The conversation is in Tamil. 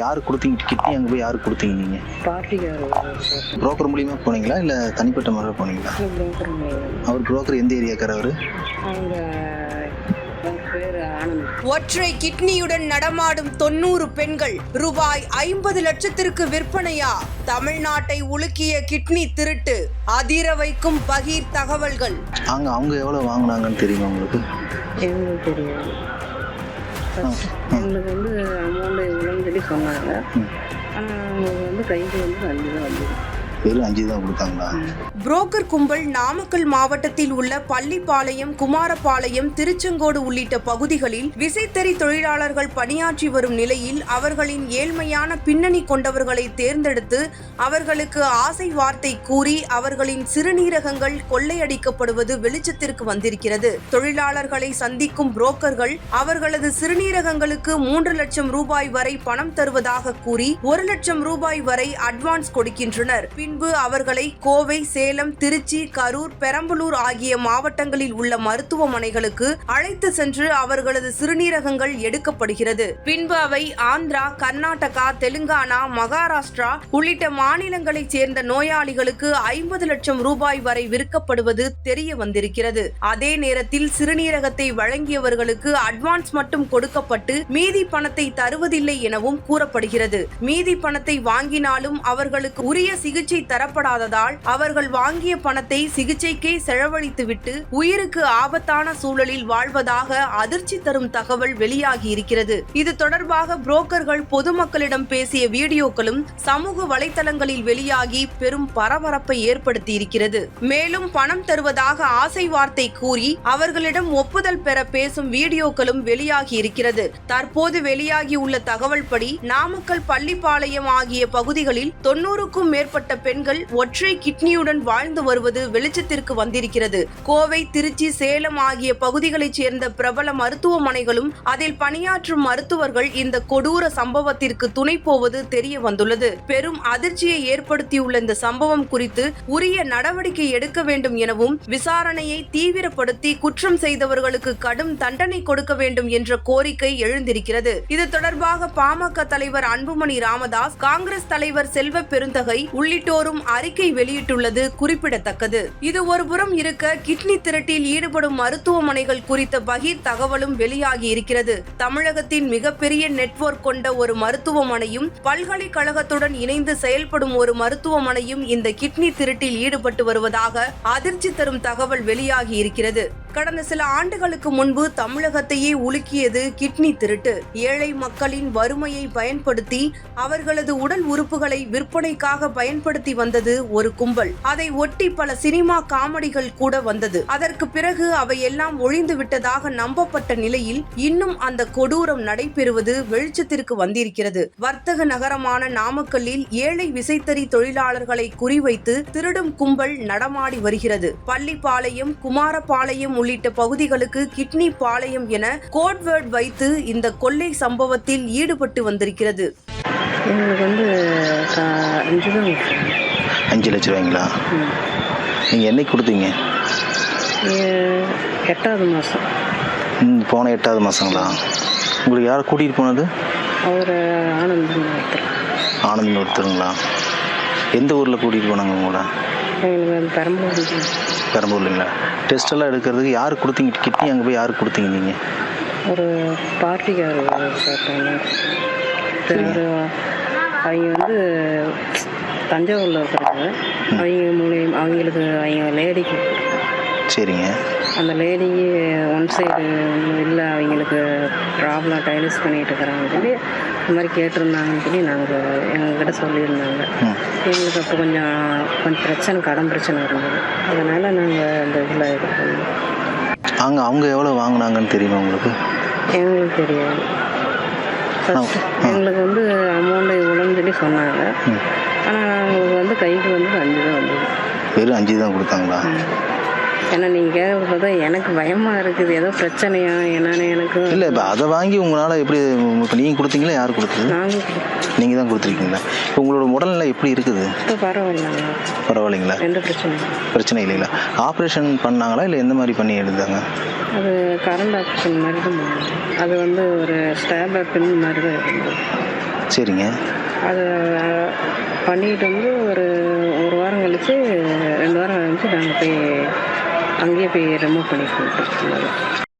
யாரு கொடுத்தீங்க? கிட்னி அங்கே போய் யாரு கொடுத்தீங்க நீங்க? புரோக்கர் மூலியமா போனீங்களா? இல்லை தனிப்பட்ட முறையில் போனீங்களா? அவர் புரோக்கர் எந்த ஏரியாக்கார் அவர்? ஒற்றை கிட்னியுடன் நடமாடும் தொண்ணூறு பெண்கள் ரூபாய் ஐம்பது லட்சத்திற்கு விற்பனையா? தமிழ்நாட்டை உலுக்கிய கிட்னி திருட்டு அதிர வைக்கும் பகீர் தகவல்கள். அங்கே அவங்க எவ்வளோ வாங்கினாங்கன்னு தெரியுமா உங்களுக்கு? First எங்களுக்கு வந்து அமௌண்ட் இவ்வளோன்னு சொல்லி சொன்னாங்க. ஆனால் அவங்க வந்து கைக்கு வந்து அஞ்சு தான் வந்தது. வெறும் அஞ்சு தான் கொடுத்தாங்களா? புரோக்கர் கும்பல் நாமக்கல் மாவட்டத்தில் உள்ள பள்ளிப்பாளையம் குமாரபாளையம் திருச்செங்கோடு உள்ளிட்ட பகுதிகளில் விசைத்தறி தொழிலாளர்கள் பணியாற்றி வரும் நிலையில் அவர்களின் ஏழ்மையான பின்னணி கொண்டவர்களை தேர்ந்தெடுத்து அவர்களுக்கு ஆசை வார்த்தை கூறி அவர்களின் சிறுநீரகங்கள் கொள்ளையடிக்கப்படுவது வெளிச்சத்திற்கு வந்திருக்கிறது. தொழிலாளர்களை சந்திக்கும் புரோக்கர்கள் அவர்களது சிறுநீரகங்களுக்கு மூன்று லட்சம் ரூபாய் வரை பணம் தருவதாக கூறி ஒரு லட்சம் ரூபாய் வரை அட்வான்ஸ் கொடுக்கின்றனர். பின்பு அவர்களை கோவை சேலம் திருச்சி கரூர் பெரம்பலூர் ஆகிய மாவட்டங்களில் உள்ள மருத்துவமனைகளுக்கு அழைத்து சென்று அவர்களது சிறுநீரகங்கள் எடுக்கப்படுகிறது. பின்பு அவை ஆந்திரா கர்நாடகா தெலுங்கானா மகாராஷ்டிரா உள்ளிட்ட மாநிலங்களைச் சேர்ந்த நோயாளிகளுக்கு ஐம்பது லட்சம் ரூபாய் வரை விற்கப்படுவது தெரிய வந்திருக்கிறது அதே நேரத்தில் சிறுநீரகத்தை வழங்கியவர்களுக்கு அட்வான்ஸ் மட்டும் கொடுக்கப்பட்டு மீதி பணத்தை தருவதில்லை எனவும் கூறப்படுகிறது. மீதி பணத்தை வாங்கினாலும் அவர்களுக்கு உரிய சிகிச்சை தரப்படாததால் அவர்கள் வாங்கிய பணத்தை சிகிச்சைக்கே செலவழித்துவிட்டு உயிருக்கு ஆபத்தான சூழலில் வாழ்வதாக அதிர்ச்சி தரும் தகவல் வெளியாகி இருக்கிறது. இது தொடர்பாக புரோக்கர்கள் பொதுமக்களிடம் பேசிய வீடியோக்களும் சமூக வலைதளங்களில் வெளியாகி பெரும் பரபரப்பை ஏற்படுத்தி இருக்கிறது மேலும் பணம் தருவதாக ஆசை வார்த்தை கூறி அவர்களிடம் ஒப்புதல் பெற பேசும் வீடியோக்களும் வெளியாகி இருக்கிறது. தற்போது வெளியாகி உள்ள தகவல் படி நாமக்கல் பள்ளிப்பாளையம் ஆகிய பகுதிகளில் தொண்ணூறுக்கும் மேற்பட்ட பெண்கள் ஒற்றை கிட்னியுடன் வாழ்ந்து வருவது வெளிச்சத்திற்கு வந்திருக்கிறது. கோவை திருச்சி சேலம் ஆகிய பகுதிகளைச் சேர்ந்த பிரபல மருத்துவமனைகளும் அதில் பணியாற்றும் மருத்துவர்கள் இந்த கொடூர சம்பவத்திற்கு துணை போவது தெரிய வந்துள்ளது. பெரும் அதிர்ச்சியை ஏற்படுத்தியுள்ள இந்த சம்பவம் குறித்து உரிய நடவடிக்கை எடுக்க வேண்டும் எனவும் விசாரணையை தீவிரப்படுத்தி குற்றம் செய்தவர்களுக்கு கடும் தண்டனை கொடுக்க வேண்டும் என்ற கோரிக்கை எழுந்திருக்கிறது. இது தொடர்பாக பாமக தலைவர் அன்புமணி ராமதாஸ் காங்கிரஸ் தலைவர் செல்வ பெருந்தகை உள்ளிட்டோர் உள்ளிட்டோரும் அறிக்கை வெளியிட்டுள்ளது குறிப்பிடத்தக்கது. இது ஒருபுறம் இருக்க கிட்னி திரட்டில் ஈடுபடும் மருத்துவமனைகள் குறித்த பகீர் தகவலும் வெளியாகி இருக்கிறது. தமிழகத்தின் மிகப்பெரிய நெட்வொர்க் கொண்ட ஒரு மருத்துவமனையும் பல்கலைக்கழகத்துடன் இணைந்து செயல்படும் ஒரு மருத்துவமனையும் இந்த கிட்னி திருட்டில் ஈடுபட்டு வருவதாக அதிர்ச்சி தரும் தகவல் வெளியாகி இருக்கிறது. கடந்த சில ஆண்டுகளுக்கு முன்பு தமிழகத்தையே உலுக்கியது கிட்னி திருட்டு. ஏழை மக்களின் வறுமையை பயன்படுத்தி அவர்களது உடல் உறுப்புகளை விற்பனைக்காக பயன்படுத்தி வந்தது ஒரு கும்பல். அதை ஒட்டி பல சினிமா காமெடிகள் கூட வந்தது. அதற்கு பிறகு அவையெல்லாம் ஒழிந்து விட்டதாக நம்பப்பட்ட நிலையில் இன்னும் அந்த கொடூரம் நடைபெறுவது வெளிச்சத்திற்கு வந்திருக்கிறது. வர்த்தக நகரமான நாமக்கல்லில் ஏழை விசைத்தறி தொழிலாளர்களை குறிவைத்து திருடும் கும்பல் நடமாடி வருகிறது. பள்ளிப்பாளையம் குமாரபாளையம் உள்ளிட்ட பகுதிகளுக்கு கிட்னி பாளையம் என கோட்வேர்ட் வைத்து இந்த கொள்ளை சம்பவத்தில் ஈடுபட்டு வந்திருக்கிறது. எங்களுக்கு வந்து அஞ்சு கொடுத்தாங்க. அஞ்சு லட்ச ரூபாய்ங்களா. நீங்கள் என்னைக்கு கொடுத்தீங்க? எட்டாவது மாதம் ம், போன எட்டாவது மாதங்களா உங்களுக்கு யாரை கூட்டிகிட்டு போனது? அவர் ஆனந்த் ஒருத்தர். ஆனந்த் ஒருத்தருங்களா? எந்த ஊரில் கூட்டிகிட்டு போனாங்க உங்களை? பெரம்பலூர். பெரம்பூர்லைங்களா டெஸ்ட் எல்லாம் எடுக்கிறதுக்கு யார் கொடுத்தீங்க? கிட்னி அங்கே போய் யார் கொடுத்தீங்க நீங்கள் ஒரு சேர்த்தாங்க அவர் அவங்க வந்து தஞ்சாவூரில் இருக்கிறாங்க. அவங்க மூலியம் அவங்களுக்கு அவங்க லேடிக்கு சரிங்க. அந்த லேடிக்கு ஒன் சைடு இல்லை அவங்களுக்கு ப்ராப்ளம் டைலிஸ் பண்ணிட்டு இருக்கிறாங்கன்னு சொல்லி இந்த மாதிரி கேட்டிருந்தாங்கன்னு சொல்லி நாங்கள் எங்ககிட்ட சொல்லியிருந்தாங்க. எங்களுக்கு அப்போ கொஞ்சம் கொஞ்சம் பிரச்சனை கடன் பிரச்சனை இருந்தது. அதனால் நாங்கள் அந்த இதில் இது பண்ணோம். அங்கே அவங்க எவ்வளோ வாங்கினாங்கன்னு தெரியுமா உங்களுக்கு? எங்களுக்கு தெரியாது. எங்களுக்கு வந்து அமௌண்ட் இவ்வளோன்னு சொல்லி சொன்னாங்க. ஆனால் அவங்களுக்கு வந்து கைக்கு வந்து அஞ்சு தான் வந்தது. வெறும் அஞ்சு தான் கொடுத்தாங்களா? ஏன்னா நீங்கள் கேட்குறது பார்த்தா எனக்கு பயமாக இருக்குது. ஏதோ பிரச்சனையா என்னன்னு எனக்கு இல்லை இப்போ அதை வாங்கி உங்களால் எப்படி இப்போ நீங்கள் கொடுத்தீங்களா? யார் கொடுத்தது? நாங்கள் நீங்கள் தான் கொடுத்துருக்கீங்களா? இப்போ உங்களோட உடல்நிலை எப்படி இருக்குது? இப்போ பரவாயில்லைங்க பரவாயில்லைங்களா? எந்த பிரச்சனையும் இல்லை. பிரச்சனை இல்லைங்களா? ஆப்ரேஷன் பண்ணாங்களா? இல்லை எந்த மாதிரி பண்ணி எடுத்தாங்க? அது கரண்ட் ஆப்ஷன் மாதிரி தான் பண்ணாங்க அது வந்து ஒரு ஸ்டாப் ஆப்பின் மாதிரி தான் இருந்தது. சரிங்க. அதை பண்ணிட்டு வந்து ஒரு ஒரு வாரம் கழிச்சு ரெண்டு வாரம் கழிச்சு நாங்கள் போய் அங்கேயே போய் ரிமூவ் பண்ணி கொடுத்துருக்கோம்